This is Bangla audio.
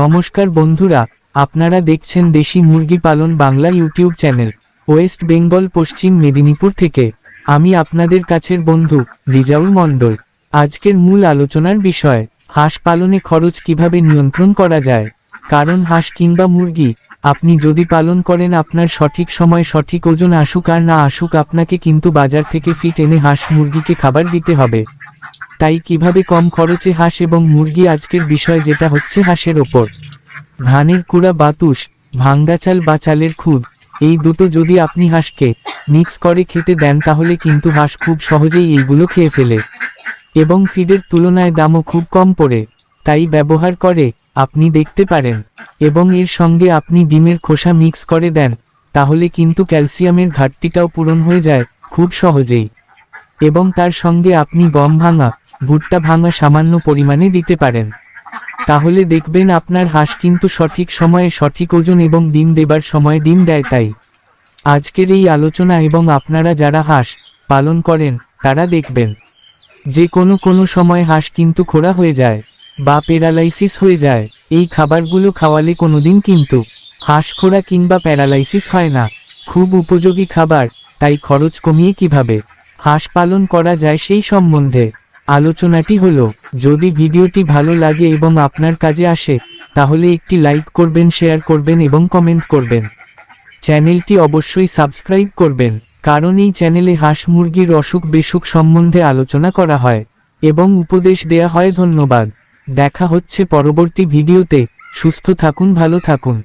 নমস্কার বন্ধুরা, আপনারা দেখছেন দেশি মুরগি পালন Bangla YouTube channel, West Bengal, পশ্চিম মেদিনীপুর থেকে। আমি আপনাদের কাছের বন্ধু, রিজাউল মণ্ডল। আজকের মূল আলোচনার বিষয়, হাঁস পালনে খরচ কীভাবে নিয়ন্ত্রণ করা যায়? কারণ হাঁস কিংবা মুরগি, আপনি যদি পালন করেন আপনার সঠিক সময় সঠিক ওজন আসুক আর না আসুক, আপনাকে কিন্তু বাজার থেকে ফিট এনে হাঁস মুরগিকে খাবার দিতে হবে। তাই কীভাবে কম খরচে হাঁস এবং মুরগি আজকের বিষয় যেটা হচ্ছে হাঁসের ওপর। ধানের কুড়া বাতুস ভাঙ্গা চাল বা চালের খুদ, এই দুটো যদি আপনি হাঁসকে মিক্স করে খেতে দেন তাহলে কিন্তু হাঁস খুব সহজেই এইগুলো খেয়ে ফেলে। এবং ফিডের তুলনায় দামও খুব কম পড়ে, তাই ব্যবহার করে আপনি দেখতে পারেন। এবং এর সঙ্গে আপনি ডিমের খোসা মিক্স করে দেন, তাহলে কিন্তু ক্যালসিয়ামের ঘাটতিটাও পূরণ হয়ে যায় খুব সহজেই। এবং তার সঙ্গে আপনি গম ভাঙা ভুট্টা ভাঙা সামান্য পরিমাণে দিতে পারেন। তাহলে দেখবেন আপনার হাঁস কিন্তু সঠিক সময়ে সঠিক ওজন এবং ডিম দেবার সময় ডিম দেয় তাই। আজকের এই আলোচনা এবং আপনারা যারা হাঁস পালন করেন, তারা দেখবেন। যে কোনো কোনো সময় হাঁস কিন্তু খোড়া হয়ে যায় বা প্যারালাইসিস হয়ে যায়। এই খাবারগুলো খাওয়ালে কোনোদিন কিন্তু হাঁস খোড়া কিংবা প্যারালাইসিস হয় না। খুব উপযোগী খাবার, তাই খরচ কমিয়ে কীভাবে হাঁস পালন করা যায় সেই সম্বন্ধে আলোচনাটি হলো, যদি ভিডিওটি ভালো লাগে এবং আপনার কাজে আসে, তাহলে একটি লাইক করবেন, শেয়ার করবেন এবং কমেন্ট করবেন। চ্যানেলটি অবশ্যই সাবস্ক্রাইব করবেন, কারণ এই চ্যানেলে হাঁস মুরগির অসুখ বেসুখ সম্বন্ধে আলোচনা করা হয়, এবং উপদেশ দেয়া হয়। ধন্যবাদ। দেখা হচ্ছে পরবর্তী ভিডিওতে। সুস্থ থাকুন, ভালো থাকুন।